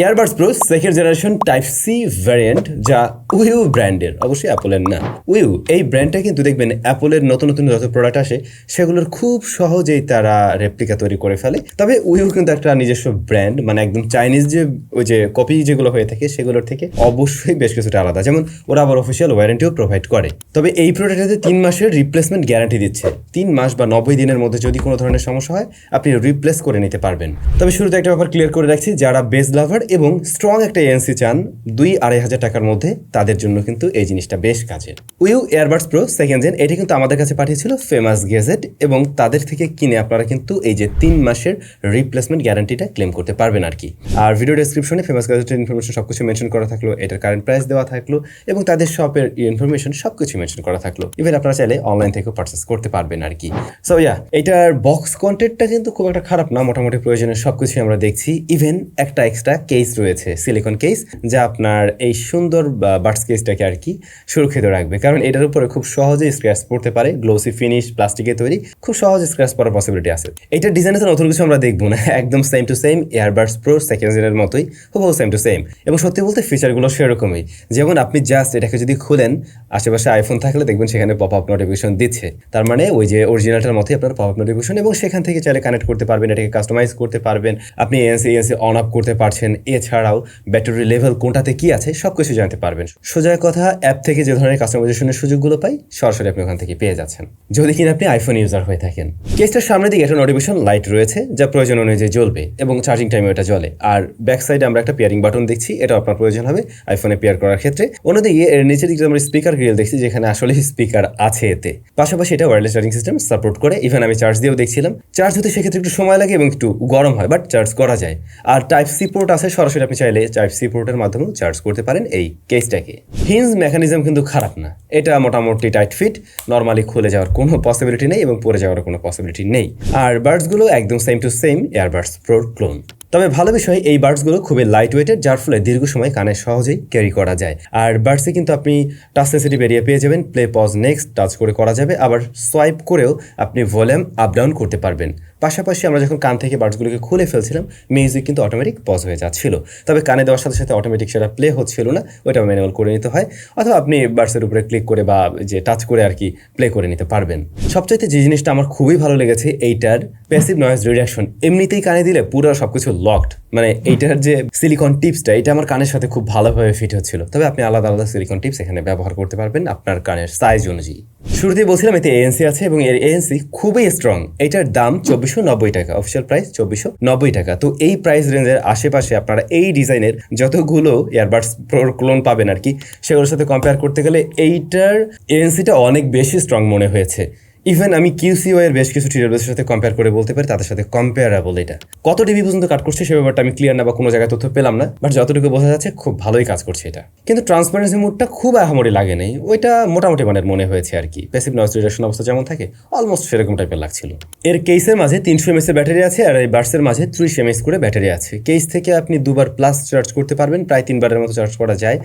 Earbuds pro second generation type C variant যা WiWU ব্র্যান্ডের অবশ্যই অ্যাপলের না। উইউ এই ব্র্যান্ডটা কিন্তু দেখবেন অ্যাপলের নতুন নতুন যত প্রোডাক্ট আসে, সেগুলোর খুব সহজেই তারা রেপ্লিকা তৈরি করে ফেলে। তবে উইউ কিন্তু একটা নিজস্ব ব্র্যান্ড মানে একদম চাইনিজ যে, ওই যে কপি যেগুলো হয়ে থাকে, সেগুলোর থেকে অবশ্যই বেশ কিছুটা আলাদা। যেমন ওরা আবার অফিসিয়াল ওয়ারেন্টিও প্রোভাইড করে। তবে এই প্রোডাক্টটাতে তিন মাসের রিপ্লেসমেন্ট গ্যারান্টি দিচ্ছে। তিন মাস বা নব্বই দিনের মধ্যে যদি কোনো ধরনের সমস্যা হয়, আপনি রিপ্লেস করে নিতে পারবেন। তবে শুরুতে একটা ব্যাপার ক্লিয়ার করে রাখছি, যারা বেস লাভার এবং স্ট্রং একটা এএনসি চান দুই আড়াই হাজার টাকার মধ্যে, তাদের জন্য কিন্তু এই জিনিসটা বেশ কাজের WiWU airbuds pro second gen এটি কিন্তু আমাদের কাছে পাঠিয়েছিল ফেমাস গেজেট এবং তাদের থেকে কিনে আপনারা কিন্তু এই যে তিন মাসের রিপ্লেসমেন্ট গ্যারান্টিটা ক্লেম করতে পারবেন আর কি। আর ভিডিও ডেসক্রিপশনে ফেমাস গেজেটের ইনফরমেশন সব কিছু মেনশন করা থাকল, এটার কারেন্ট প্রাইস দেওয়া থাকল এবং তাদের শপের ইনফরমেশন সব কিছু মেনশন করা থাকল। ইভেন আপনারা চাইলে অনলাইন থেকেও পারচেস করতে পারবেন আর কি। সো ইয়া এটার বক্স কন্টেন্টটা কিন্তু খুব একটা খারাপ না, মোটামুটি প্রয়োজনের সব কিছুই আমরা দেখছি। ইভেন একটা এক্সট্রা কেস রয়েছে সিলিকন কেস যা আপনার এই সুন্দর বার্ডস কেসটাকে আর কি সুরক্ষিত রাখবে। কারণ এটার উপরে খুব সহজেই স্ক্র্যাচ পড়তে পারে গ্লোসি ফিনিশ প্লাস্টিকের তৈরি, খুব সহজে স্ক্র্যাচ পড়ার পসিবিলিটি আছে। এটা ডিজাইনে তো নতুন কিছু আমরা দেখব না, একদম same to same airbuds pro second জেনের মতোই, হুবহু সেম টু সেম এবং সত্যি বলতে ফিচারগুলো সেরকমই। যেমন আপনি জাস্ট এটাকে যদি খুলেন, আশেপাশে আইফোন থাকলে দেখবেন সেখানে পপ আপ নোটিফিকেশন দিচ্ছে। তার মানে ওই যে অরিজিনালটার মতোই আপনার পপ আপ নোটিফিকেশন এবং সেখান থেকে চাইলে কানেক্ট করতে পারবেন, এটাকে কাস্টমাইজ করতে পারবেন। আপনি এএনসি এএনসি অন অফ করতে পারছেন এছাড়াও ব্যাটারি লেভেল কোনটাতে কি আছে সব কিছু জানতে পারবেন। সোজা কথা অ্যাপ থেকে যে ধরনের কাস্টমাইজেশনের সুযোগগুলো পাই, সরাসরি আপনি ওখান থেকে পেয়ে যাচ্ছেন। যদি কিনা আপনি আইফোন ইউজার হয়ে থাকেন। কেসটার সামনের দিকে একটা নোটিফিকেশন লাইট রয়েছে, যা প্রয়োজন অনুযায়ী জ্বলবে এবং চার্জিং টাইমে এটা জ্বলে। আর ব্যাক সাইডে আমরা একটা পেয়ারিং বাটন দেখছি এটা আপনার প্রয়োজন হবে আইফোনে পেয়ার করার ক্ষেত্রে। অন্যদিকে, এর নিচের দিকে আমরা স্পিকার গ্রিল দেখছি, যেখানে আসলে স্পিকার আছে এতে। পাশাপাশি এটা ওয়্যারলেস চার্জিং সিস্টেম সাপোর্ট করে। ইভেন আমি চার্জ দিয়েও দেখছিলাম। চার্জ হতে সেক্ষেত্রে একটু সময় লাগে এবং একটু গরম হয় বাট চার্জ করা যায়। আর টাইপ সি পোর্ট আছে সরাসরি আপনি চাইলে টাইপ সি পোর্টের মাধ্যমেও চার্জ করতে পারেন এই কেসটাকে হিঞ্জ মেকানিজম কিন্তু খারাপ না। এটা মোটামুটি টাইট ফিট নর্মালি খুলে যাওয়ার কোনো পসিবিলিটি নেই এবং পড়ে যাওয়ার কোনো পসিবিলিটি নেই। আর বার্ডসগুলো একদম same to same airbuds pro clone তবে ভালো বিষয়, এই বার্ডসগুলো খুবই লাইট ওয়েটের যার ফলে দীর্ঘ সময় কানে সহজেই ক্যারি করা যায়। আর বার্ডসে কিন্তু আপনি টাচ সেন্সিটিভ এরিয়া পেয়ে যাবেন প্লে পজ নেক্সট টাচ করে করা যাবে, আবার সোয়াইপ করেও আপনি ভলিউম আপ ডাউন করতে পারবেন। পাশাপাশি আমরা যখন কান থেকে বার্ডসগুলোকে খুলে ফেলছিলাম মিউজিক কিন্তু অটোমেটিক পজ হয়ে যাচ্ছিল। তবে কানে দেওয়ার সাথে সাথে অটোমেটিক সেটা প্লে হচ্ছিল না, ওইটা ম্যানুয়াল করে নিতে হয়, অথবা আপনি বার্ডসের উপরে ক্লিক করে বা যে টাচ করে আর কি প্লে করে নিতে পারবেন। সবচাইতে যে জিনিসটা আমার খুবই ভালো লেগেছে, এইটার প্যাসিভ নয়েজ রিডাকশন এমনিতেই কানে দিলে পুরো সবকিছু লকড মানে এইটার যে সিলিকন টিপসটা এটা আমার কানের সাথে খুব ভালোভাবে ফিট হচ্ছিল। তবে আপনি আলাদা আলাদা সিলিকন টিপস এখানে ব্যবহার করতে পারবেন আপনার কানের সাইজ অনুযায়ী। শুরুতেই বলছিলাম এতে এএনসি আছে এবং এর এএনসি খুবই স্ট্রং এটার দাম চব্বিশশো নব্বই টাকা। অফিসিয়াল প্রাইস চব্বিশশো নব্বই টাকা। তো এই প্রাইস রেঞ্জের আশেপাশে আপনারা এই ডিজাইনের যতগুলো ইয়ারবাডস ক্লোন পাবেন আর কি, সেগুলোর সাথে কম্পেয়ার করতে গেলে এইটার এএনসিটা অনেক বেশি স্ট্রং মনে হয়েছে। ইভেন আমি কিউসিও এর বেশ কিছু টিউটোরিয়ালসের সাথে কম্পেয়ার করে বলতে পারি, তাদের সাথে কম্পেয়ারেবল এটা। কত ডিবি পর্যন্ত কাট করছে সে ব্যাপারটা আমি ক্লিয়ার না বা কোনো জায়গায় তথ্য পেলাম না বাট যতটুকু বোঝা যাচ্ছে খুব ভালোই কাজ করছে এটা। কিন্তু ট্রান্সপারেন্সি মুডটা খুব আহামরি লাগে নেই, ওইটা মোটামুটি মানের মনে হয়েছে আর কি। প্যাসিভ নয়েজ রিডাকশন অবস্থা যেমন থাকে অলমোস্ট সেরকম টাইপের লাগছিল। এর কেসের মাঝে তিনশো এমএস এর ব্যাটারি আছে আর এই বার্সের মাঝে ত্রিশ এমএস করে ব্যাটারি আছে। কেস থেকে আপনি দুবার প্লাস চার্জ করতে পারবেন, প্রায় তিনবারের মতো চার্জ করা যায়।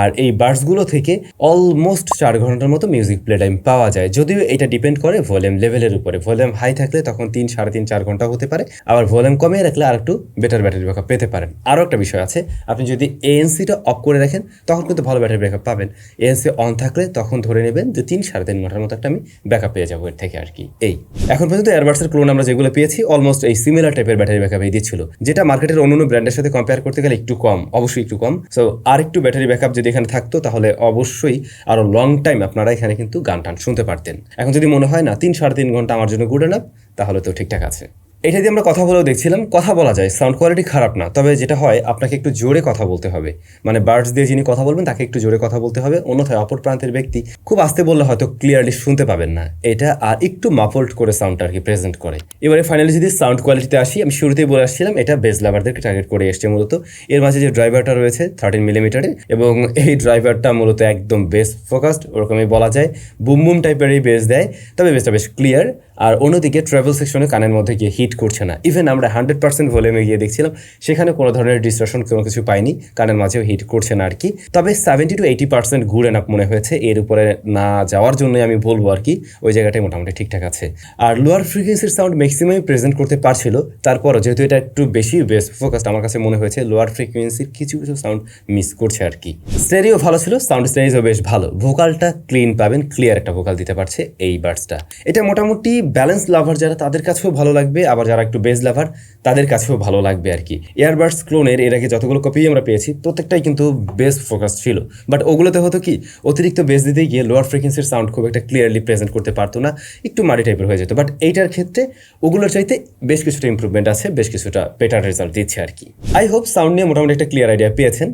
আর এই বার্সগুলো থেকে অলমোস্ট চার ঘণ্টার মতো মিউজিক প্লে টাইম পাওয়া যায়। যদিও এটা ডিপেন্ড করে ভলিউম লেভেলের উপরে। ভলিউম হাই থাকলে তখন তিন, সাড়ে তিন, চার ঘণ্টা হতে পারে। আবার ভলিউম কমিয়ে রাখলে আর একটু বেটার ব্যাটারি ব্যাকআপ পেতে পারেন। আরও একটা বিষয় আছে, আপনি যদি এএনসিটা অফ করে রাখেন, তখন কিন্তু ভালো ব্যাটারি ব্যাকআপ পাবেন। এএনসি অন থাকলে তখন ধরে নেবেন যে তিন, সাড়ে তিন ঘণ্টার মতো একটা আমি ব্যাকআপ পেয়ে যাব এর থেকে আর কি। এই। এখন পর্যন্ত এয়ারবাডসের ক্লোন আমরা যেগুলো পেয়েছি অলমোস্ট এই সিমিলার টাইপের ব্যাটারি ব্যাকআপ এই দিচ্ছিল। যেটা মার্কেটের অন্য ব্র্যান্ডের সাথে কম্পেয়ার করতে গেলে একটু কম, অবশ্যই একটু কম। সো আর একটু ব্যাটারি ব্যাকআপ যদি এখানে থাকতো, তাহলে অবশ্যই আরও লং টাইম আপনারা এখানে কিন্তু গান টান শুনতে পারতেন। এখন যদি মনে হয় না তিন সাড়ে তিন ঘণ্টা আমার জন্য গুড এনাফ তাহলে তো ঠিকঠাক আছে। এটা দিয়ে আমরা কথা বলেও দেখছিলাম, কথা বলা যায় সাউন্ড কোয়ালিটি খারাপ না, তবে যেটা হয়, আপনাকে একটু জোরে কথা বলতে হবে। মানে বার্ডস দিয়ে যিনি কথা বলবেন, তাকে একটু জোরে কথা বলতে হবে। অন্যথায় অপর প্রান্তের ব্যক্তি খুব আস্তে বললে হয়তো ক্লিয়ারলি শুনতে পাবেন না। এটা আর একটু মাফল্ড করে সাউন্ডটা আর কি প্রেজেন্ট করে। এবারে ফাইনালি যদি সাউন্ড কোয়ালিটিতে আসি, আমি শুরুতেই বলে আসছিলাম, এটা বেস লাভারদেরকে টার্গেট করে এসছে মূলত। এর মাঝে যে ড্রাইভারটা রয়েছে থার্টিন মিলিমিটারের এবং এই ড্রাইভারটা মূলত একদম বেস ফোকাসড ওরকমই বলা যায়। বুম বুম টাইপের এই বেস দেয়, তবে বেসটা বেশ ক্লিয়ার আর অন্যদিকে ট্রাভেল সেকশনে কানের মধ্যে গিয়ে হিট করছে না। ইভেন আমরা হান্ড্রেড পার্সেন্ট ভলিউমে গিয়ে দেখছিলাম, সেখানে কোনো ধরনের ডিস্ট্রাকশন কোনো কিছু পাইনি, কানের মাঝেও হিট করছে না আর কি তবে seventy two eighty percent good enough মনে হয়েছে, এর উপরে না যাওয়ার জন্যই আমি বলব আর কি ওই জায়গাটাই মোটামুটি ঠিকঠাক আছে। আর লোয়ার ফ্রিকোয়েন্সির সাউন্ড ম্যাক্সিমামই প্রেজেন্ট করতে পারছিল, তারপরও যেহেতু এটা একটু বেশি বেস্ট ফোকাসড আমার কাছে মনে হয়েছে লোয়ার ফ্রিকোয়েন্সির কিছু কিছু সাউন্ড মিস করছে আর কি স্টেরিও ভালো ছিল সাউন্ড স্টেরিজও বেশ ভালো। ভোকালটা ক্লিন পাবেন ক্লিয়ার একটা ভোকাল দিতে পারছে এই বার্ডসটা এটা মোটামুটি ব্যালেন্স লাভার যারা, তাদের কাছেও ভালো লাগবে, আবার যারা একটু বেস লাভার তাদের কাছেও ভালো লাগবে আর কি। ইয়ারবাডস ক্লোনের এর আগে যতগুলো কপি আমরা পেয়েছি, প্রত্যেকটাই কিন্তু বেস ফোকাস ছিল। বাট ওগুলোতে হতো কি, অতিরিক্ত বেস দিতে গিয়ে লোয়ার ফ্রিকোয়েন্সির সাউন্ড খুব একটা ক্লিয়ারলি প্রেজেন্ট করতে পারতো না, একটু মারি টাইপের হয়ে যেত। বাট এইটার ক্ষেত্রে ওগুলোর চাইতে বেশ কিছুটা ইম্প্রুভমেন্ট আছে, বেশ কিছুটা বেটার রেজাল্ট দিচ্ছে আর কি। আই হোপ সাউন্ড নিয়ে মোটামুটি একটা ক্লিয়ার আইডিয়া পেয়েছেন।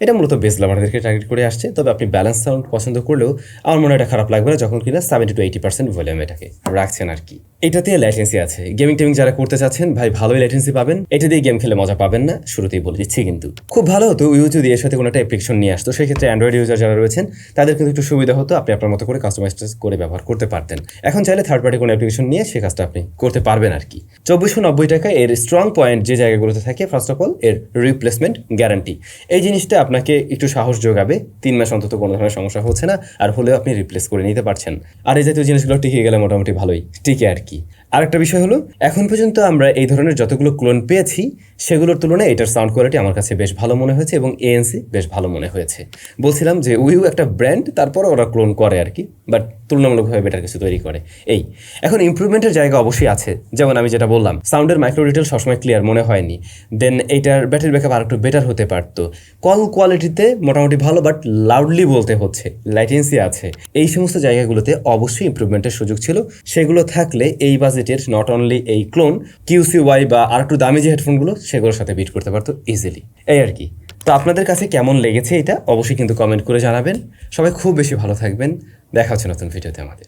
এটা মূলত বেস লাভারদেরকে টার্গেট করে আসছে। তবে আপনি ব্যালেন্স সাউন্ড পছন্দ করলেও আমার মনে এটা খারাপ লাগবে না যখন কিনা seventy two eighty percent volume এটাকে রাখছেন আর কি। এটাতে ল্যাটেন্সি আছে। গেমিং টেমিং যারা করতে চাচ্ছেন, ভাই ভালোই ল্যাটেন্সি পাবেন। এটা দিয়ে গেম খেলে মজা পাবেন না, শুরুতেই বলে দিচ্ছি কিন্তু। খুব ভালো হতো ইউ যদি এর সাথে কোনো একটা অ্যাপ্লিকেশন নিয়ে আসতো। সেক্ষেত্রে অ্যান্ড্রয়েড ইউজার যারা রয়েছেন তাদের কিন্তু একটু সুবিধা হতো। আপনি আপনার মতো করে কাস্টমাইজ করে ব্যবহার করতে পারতেন। এখন চাইলে থার্ড পার্টি কোনো অ্যাপ্লিকেশন নিয়ে সে কাজটা আপনি করতে পারবেন আর কি। চব্বিশশো নব্বই টাকা এর স্ট্রং পয়েন্ট যে জায়গাগুলোতে থাকে ফার্স্ট অফ অল এর রিপ্লেসমেন্ট গ্যারান্টি এই জিনিসটা আপনাকে একটু সাহস যোগাবে। তিন মাস অন্তত কোনো ধরনের সমস্যা হচ্ছে না, আর হলেও আপনি রিপ্লেস করে নিতে পারছেন। আর এই জাতীয় জিনিসগুলো টিকে গেলে মোটামুটি ভালোই। টিকে আর কি। আরেকটা বিষয় হলো, এখন পর্যন্ত আমরা এই ধরনের যতগুলো ক্লোন পেয়েছি, সেগুলোর তুলনায় এটার সাউন্ড কোয়ালিটি আমার কাছে বেশ ভালো মনে হয়েছে এবং এএনসি বেশ ভালো মনে হয়েছে। বলছিলাম যে উইউ একটা ব্র্যান্ড তারপর ওরা ক্লোন করে আর কি বাট তুলনামূলকভাবে বেটার কিছু তৈরি করে। এই, এখন ইমপ্রুভমেন্টের জায়গা অবশ্যই আছে। যেমন আমি যেটা বললাম সাউন্ডের মাইক্রো ডিটেল সবসময় ক্লিয়ার মনে হয়নি। দেন এইটার ব্যাটারি ব্যাকআপ আর একটু বেটার হতে পারতো। কল কোয়ালিটিতে মোটামুটি ভালো বাট লাউডলি বলতে হচ্ছে লাইটেন্সি আছে। এই সমস্ত জায়গাগুলোতে অবশ্যই ইমপ্রুভমেন্টের সুযোগ ছিল। সেগুলো থাকলে এই বাজেটের নট অনলি এই ক্লোন কিউসি ওয়াই বা আর একটু দামি যে হেডফোনগুলো সেগুলোর সাথে বিট করতে পারতো ইজিলি এই আর কি। তো আপনাদের কাছে কেমন লেগেছে এটা? অবশ্যই কিন্তু কমেন্ট করে জানাবেন। সবাই খুব বেশি ভালো থাকবেন। দেখা হচ্ছে নতুন ভিডিওতে আমাদের।